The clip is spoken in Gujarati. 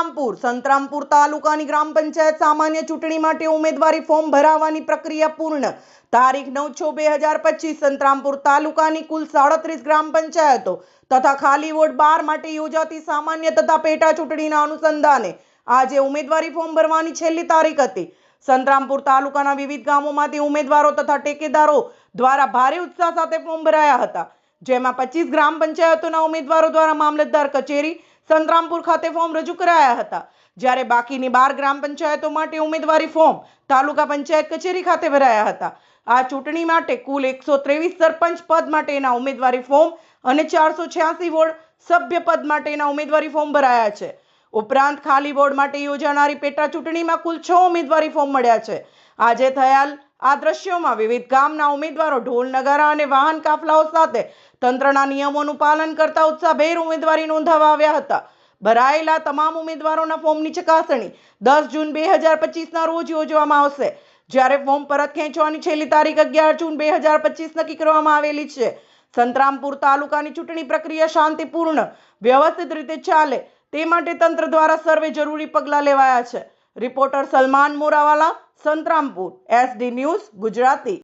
સંતરામપુર. સંતરામપુર તાલુકાની ગ્રામ પંચાયત સામાન્ય ચૂંટણી માટે ઉમેદવારી ફોર્મ ભરાવાની પ્રક્રિયા પૂર્ણ. તારીખ નવ છ બે હજાર પચીસ, સંતરામપુર તાલુકાની કુલ સાડત્રીસ ગ્રામ પંચાયતો તથા ખાલી વોર્ડ બાર માટે યોજાતી સામાન્ય તથા પેટા ચૂંટણીના અનુસંધાને આજે ઉમેદવારી ફોર્મ ભરવાની છેલ્લી તારીખ હતી. સંતરામપુર તાલુકાના વિવિધ ગામોમાંથી ઉમેદવારો તથા ટેકેદારો દ્વારા ભારે ઉત્સાહ સાથે ફોર્મ ભરાયા હતા. જેમાં પચીસ ગ્રામ પંચાયતોના ઉમેદવારો દ્વારા મામલતદાર કચેરી સંતરામપુર ખાતે ફોર્મ રજૂ કરાયા હતા. જ્યારે બાકીની બાર ગ્રામ પંચાયતો માટે ઉમેદવારી ફોર્મ તાલુકા પંચાયત કચેરી ખાતે ભરાયા હતા. આ ચૂંટણી માટે કુલ એકસો ત્રેવીસ સરપંચ પદ માટેના ઉમેદવારી ફોર્મ અને ચારસો છ્યાસી વોર્ડ સભ્ય પદ માટેના ઉમેદવારી ફોર્મ ભરાયા છે. ઉપરાંત ખાલી વોર્ડ માટે યોજાનારી પેટા ચૂંટણીમાં કુલ છ ઉમેદવારી ફોર્મ મળ્યા છે. આજે થયાલ આ દ્રશ્યોમાં વિવિધ ગામના ઉમેદવારો ઢોલ, નગારા અને વાહન કાફલાઓ સાથે તંત્રના નિયમોનું પાલન કરતા ઉત્સાહભેર ઉમેદવારી નોંધાવવા આવ્યા હતા. ભરાયેલા તમામ ઉમેદવારોના ફોર્મની ચકાસણી દસ જૂન બે હજાર પચીસના રોજ યોજવામાં આવશે. જ્યારે ફોર્મ પરત ખેંચવાની છેલ્લી તારીખ અગિયાર જૂન બે હજાર પચીસ નક્કી કરવામાં આવેલી છે. સંતરામપુર તાલુકાની ચૂંટણી પ્રક્રિયા શાંતિપૂર્ણ, વ્યવસ્થિત રીતે ચાલે તે માટે તંત્ર દ્વારા સર્વે જરૂરી પગલાં લેવાયા છે. Reporter Salman Morawala Santrampur SD news Gujarati.